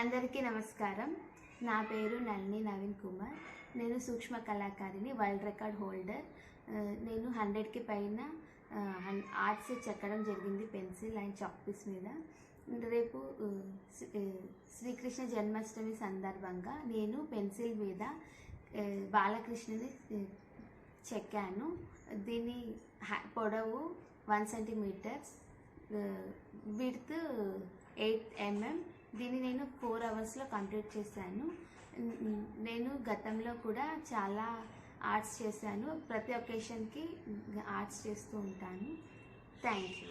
అందరికీ నమస్కారం. నా పేరు నళిని నవీన్ కుమార్. నేను సూక్ష్మ కళాకారిని వరల్డ్ రికార్డ్ హోల్డర్. నేను హండ్రెడ్కి పైన ఆర్ట్స్ చెక్కడం జరిగింది పెన్సిల్ అండ్ చాక్పీస్ మీద. రేపు శ్రీకృష్ణ జన్మాష్టమి సందర్భంగా నేను పెన్సిల్ మీద బాలకృష్ణుని చెక్కాను. దీని పొడవు one centimetres width eight M M. దీన్ని నేను ఫోర్ అవర్స్లో కంప్లీట్ చేశాను. నేను గతంలో కూడా చాలా ఆర్ట్స్ చేశాను. ప్రతి ఒకేషన్కి ఆర్ట్స్ చేస్తూ ఉంటాను. Thank you